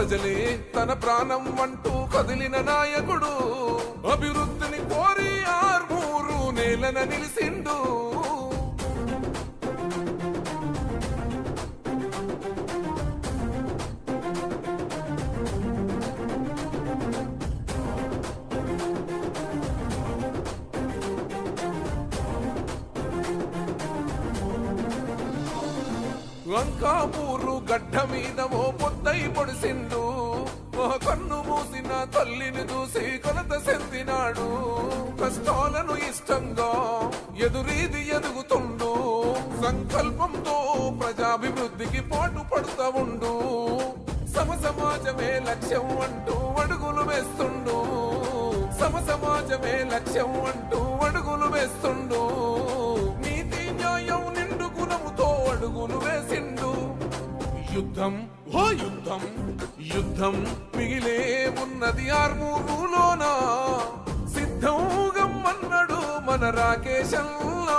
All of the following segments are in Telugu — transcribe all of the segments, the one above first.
ప్రజలే తన ప్రాణం అంటూ కదిలిన నాయకుడు. అభివృద్ధిని కోరి ఆర్మూరు నేలన నిలిసిండు. లంకాపూరు గడ్డ మీద ఓ పొడిసిండు ఓ కన్ను మూసిన తల్లిని చూసి కొలత చెందినాడు. కష్టాలను ఇష్టంగా ఎదురీది ఎదుగుతుండు. సంకల్పంతో ప్రజాభివృద్ధికి పాటు పడుతా ఉండు. సమ సమాజమే లక్ష్యం అంటూ అడుగులు వేస్తుండు. సమ సమాజమే లక్ష్యం అంటూ అడుగులు వేస్తుండు. నీతి న్యాయం నిండు గుణముతో అడుగులు వేసిండు. యుద్ధం ఓ యుద్ధం యుద్ధం మిగిలే ఉన్నది ఆర్మూరులోన? సిద్ధం గమ్మన్నాడు మన రాకేశంలా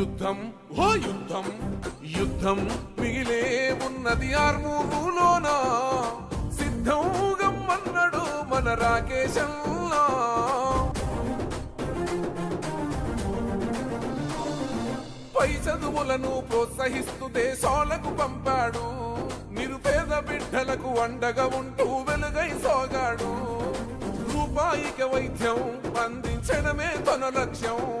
యుద్ధం ఓ యుద్ధం యుద్ధం మిగిలే ఉన్నది ఆర్మూరులోన. సిద్ధం అన్నాడు మన రాకేశంలా. పై చదువులను ప్రోత్సహిస్తూ దేశాలకు పంపాడు. నిరుపేద బిడ్డలకు అండగా ఉంటూ వెలుగై సాగాడు. రూపాయిక వైద్యం అందించడమే తన లక్ష్యం.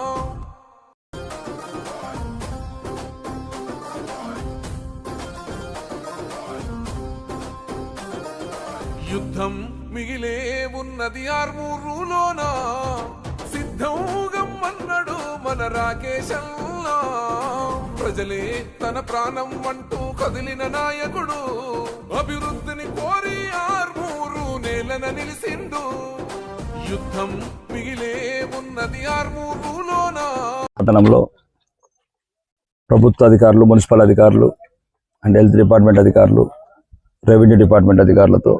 యుద్ధం మిగిలే ఉన్నది ఆర్మూరులోన? సిద్ధం గమ్మన్నడు మన రాకేశంలా? ప్రజలే తన ప్రాణం అంటూ కదిలిన నాయకుడు అభివృద్ధిని కోరి ఆర్మూరు నేలన నిలిసిండు. యుద్ధం మిగిలే ఉన్నది ఆర్మూరులోన? పట్టణంలో ప్రభుత్వ అధికారులు మున్సిపల్ అధికారులు అండ్ హెల్త్ డిపార్ట్మెంట్ అధికారులు రెవెన్యూ డిపార్ట్మెంట్ అధికారులతో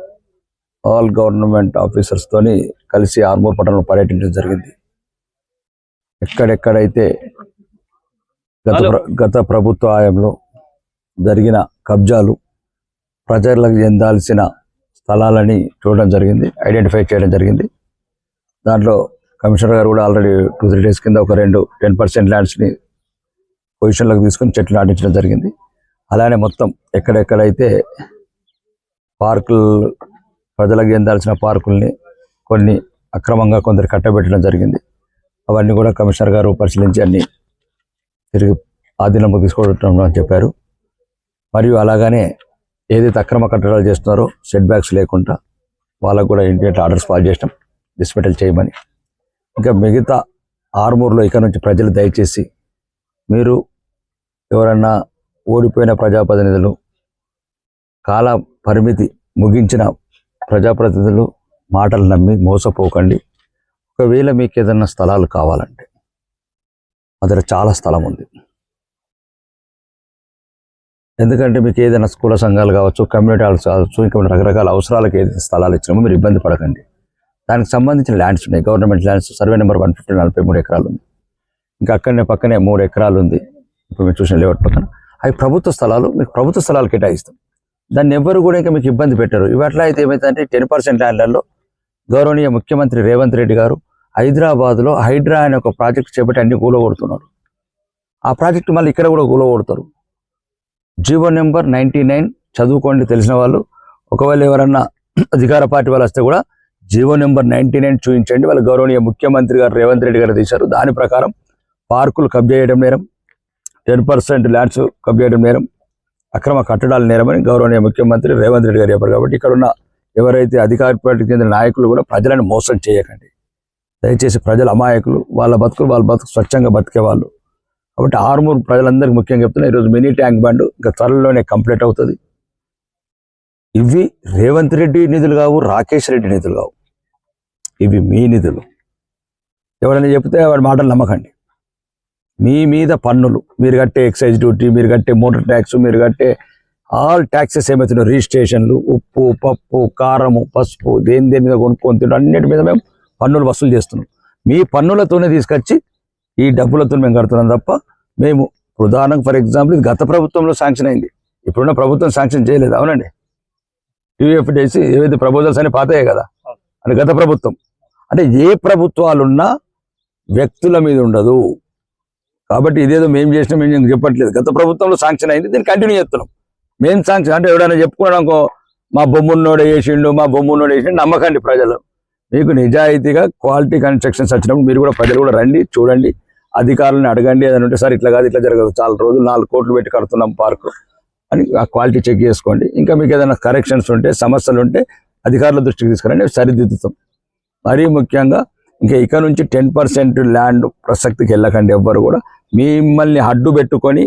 ఆల్ గవర్నమెంట్ ఆఫీసర్స్ తోని కలిసి ఆర్మూర్ పట్టణంలో పర్యటించడం జరిగింది. ఎక్కడెక్కడైతే గత గత ప్రభుత్వ హయాంలో జరిగిన కబ్జాలు ప్రజలకు చెందాల్సిన స్థలాలని చూడడం జరిగింది ఐడెంటిఫై చేయడం జరిగింది. దాంట్లో కమిషనర్ గారు కూడా ఆల్రెడీ టూ త్రీ డేస్ కింద ఒక రెండు టెన్ పర్సెంట్ ల్యాండ్స్ని పొజిషన్లోకి తీసుకొని చెట్లు నాటించడం జరిగింది. అలానే మొత్తం ఎక్కడెక్కడైతే పార్కులు ప్రజలకు ఎందాల్సిన పార్కుల్ని కొన్ని అక్రమంగా కొందరు కట్టబెట్టడం జరిగింది. అవన్నీ కూడా కమిషనర్ గారు పరిశీలించి అన్ని తిరిగి ఆధీనంలో తీసుకోవడం అని చెప్పారు. మరియు అలాగనే ఏదైతే అక్రమ కట్టడాలు చేస్తున్నారో సెట్ బ్యాక్స్ లేకుండా వాళ్ళకు కూడా ఇంటిమేట్ ఆర్డర్స్ పాస్ చేసినాం. డిస్మెటల్ చేయమని. ఇంకా మిగతా ఆర్మూర్లో ఇక్కడ నుంచి ప్రజలు దయచేసి మీరు ఎవరన్నా ఓడిపోయిన ప్రజాప్రతినిధులు కాల పరిమితి ముగించిన ప్రజాప్రతినిధులు మాటలు నమ్మి మోసపోకండి. ఒకవేళ మీకు ఏదైనా స్థలాలు కావాలంటే మా చాలా స్థలం ఉంది. ఎందుకంటే మీకు ఏదైనా స్కూల్ సంఘాలు కావచ్చు కమ్యూనిటీ హాల్స్ కావచ్చు ఇంకా రకరకాల అవసరాలకు ఏదైతే స్థలాలు ఇచ్చినామో మీరు ఇబ్బంది పడకండి. దానికి సంబంధించిన ల్యాండ్స్ ఉన్నాయి. Government lands survey number one fifty నలభై మూడు ఎకరాలు ఉంది. ఇంకా అక్కడనే పక్కనే మూడు ఎకరాలు ఉంది. ఇప్పుడు మీరు చూసిన లేఅవుట్ పక్కన అవి ప్రభుత్వ స్థలాలు. మీకు ప్రభుత్వ స్థలాలు కేటాయిస్తాం. దాన్ని ఎవరు కూడా ఇంకా మీకు ఇబ్బంది పెట్టారు. ఇవట్లా అయితే ఏమైందంటే టెన్ పర్సెంట్ ల్యాండ్లలో గౌరవనీయ ముఖ్యమంత్రి రేవంత్ రెడ్డి గారు హైదరాబాద్లో హైడ్రా అనే ఒక ప్రాజెక్ట్ చేపట్టి అన్ని కూలగొడుతున్నారు. ఆ ప్రాజెక్టు మళ్ళీ ఇక్కడ కూడా కూలగొడతారు. జీవో నెంబర్ నైంటీ నైన్ చదువుకోండి తెలిసిన వాళ్ళు. ఒకవేళ ఎవరన్నా అధికార పార్టీ వాళ్ళు వస్తే కూడా జీవో నెంబర్ నైంటీ నైన్ చూపించండి. వాళ్ళు గౌరవనీయ ముఖ్యమంత్రి గారు రేవంత్ రెడ్డి గారు తీశారు. దాని ప్రకారం పార్కులు కబ్జా చేయడం నేరం టెన్ పర్సెంట్ ల్యాండ్స్ కబ్జా చేయడం నేరం అక్రమ కట్టడాలు నేరమని గౌరవనీయ ముఖ్యమంత్రి రేవంత్ రెడ్డి గారు చెప్పారు. కాబట్టి ఇక్కడ ఉన్న ఎవరైతే అధికార పార్టీకి చెందిన నాయకులు కూడా ప్రజలను మోసం చేయకండి. దయచేసి ప్రజల అమాయకులు వాళ్ళ బతుకులు వాళ్ళ బతుకు స్వచ్ఛంగా బతికే వాళ్ళు. కాబట్టి ఆరుమూరు ప్రజలందరికీ ముఖ్యంగా చెప్తున్నా ఈరోజు మినీ ట్యాంక్ బండ్ ఇంకా త్వరలోనే కంప్లీట్ అవుతుంది. ఇవి రేవంత్ రెడ్డి నిధులు కావు రాకేష్ రెడ్డి నిధులు కావు. ఇవి మీ నిధులు. ఎవరైనా చెప్తే వాడి మాటలు నమ్మకండి. మీ మీద పన్నులు. మీరు కట్టే ఎక్సైజ్ డ్యూటీ మీరు కట్టే మోటార్ ట్యాక్స్ మీరు కట్టే ఆల్ ట్యాక్సెస్ ఏమవుతున్నాయి రిజిస్ట్రేషన్లు ఉప్పు పప్పు కారము పసుపు దేని దేని మీద కొనుక్కొని తినడం అన్నిటి మీద మేము పన్నులు వసూలు చేస్తున్నాం. మీ పన్నులతోనే తీసుకొచ్చి ఈ డబ్బులతో మేము కడుతున్నాం తప్ప మేము ఉదాహరణకు ఫర్ ఎగ్జాంపుల్ ఇది గత ప్రభుత్వంలో శాంక్షన్ అయింది. ఇప్పుడున్న ప్రభుత్వం శాంక్షన్ చేయలేదు. అవునండి. టీఎఫ్ చేసి ఏవైతే ప్రపోజల్స్ అని పాతాయే కదా? అంటే గత ప్రభుత్వం. అంటే ఏ ప్రభుత్వాలున్నా వ్యక్తుల మీద ఉండదు. కాబట్టి ఇదేదో మేము చేసినా మేము చెప్పట్లేదు. గత ప్రభుత్వంలో శాంక్షన్ అయింది దీన్ని కంటిన్యూ చేస్తున్నాం. మేము శాంక్షన్ అంటే ఎవడైనా చెప్పుకోవడానికి మా బొమ్మున్నోడు వేసిండు మా బొమ్మున్నోడు వేసిండు నమ్మకండి ప్రజలు. మీకు నిజాయితీగా క్వాలిటీ కన్స్ట్రక్షన్స్ వచ్చినప్పుడు మీరు కూడా ప్రజలు కూడా రండి చూడండి అధికారులను అడగండి ఏదైనా ఉంటే సార్ ఇట్లా కాదు ఇట్లా జరగదు చాలా రోజులు నాలుగు కోట్లు పెట్టి కడుతున్నాం పార్కు అని ఆ క్వాలిటీ చెక్ చేసుకోండి. ఇంకా మీకు ఏదైనా కరెక్షన్స్ ఉంటే సమస్యలు ఉంటే అధికారుల దృష్టికి తీసుకురండి సరిదిద్దుతాం. మరీ ముఖ్యంగా ఇంకా ఇక నుంచి టెన్ పర్సెంట్ ల్యాండ్ ప్రసక్తికి వెళ్ళకండి ఎవ్వరు కూడా. మిమ్మల్ని అడ్డు పెట్టుకొని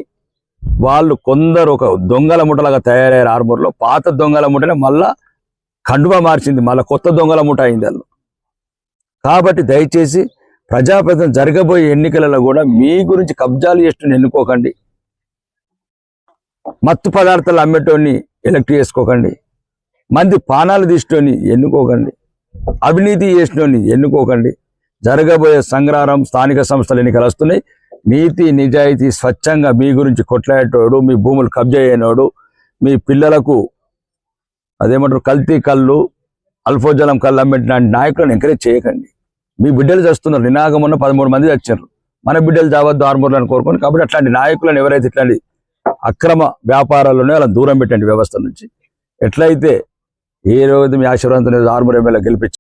వాళ్ళు కొందరు ఒక దొంగల ముఠలాగా తయారయ్యారు ఆర్మూర్లో. పాత దొంగల ముఠనే మళ్ళా కండువా మార్చింది. మళ్ళీ కొత్త దొంగల ముఠ అయింది వాళ్ళు కాబట్టి దయచేసి ప్రజాప్రతిని జరగబోయే ఎన్నికలలో కూడా మీ గురించి కబ్జాలు చేస్తున్న ఎన్నుకోకండి. మత్తు పదార్థాలు అమ్మేటోని ఎలక్ట్ చేసుకోకండి. మంది పానాలు తీసేటోని ఎన్నుకోకండి. అవినీతి చేసినోని ఎన్నుకోకండి. జరగబోయే సంగ్రహారం స్థానిక సంస్థల ఎన్నికలు వస్తున్నాయి. నీతి నిజాయితీ స్వచ్ఛంగా మీ గురించి కొట్లాడేటోడు మీ భూములు కబ్జా అయినోడు మీ పిల్లలకు అదేమంటారు కల్తీ కళ్ళు అల్ఫోజలం కళ్ళు అమ్మేట నాయకులను ఎంకరేజ్ చేయకండి. మీ బిడ్డలు చేస్తున్నారు. నినాగం ఉన్న పదమూడు మంది వచ్చారు మన బిడ్డలు చావద్దు ఆర్మూర్లను కోరుకొని కాబట్టి అట్లాంటి నాయకులను ఎవరైతే ఇట్లాంటి అక్రమ వ్యాపారాలు అలా వాళ్ళని దూరం పెట్టండి వ్యవస్థ నుంచి. ఎట్లయితే ఏ రోజు మీ ఆశీర్వాదంతో ఆర్మూర్ ఎమ్మెల్యే గెలిపించి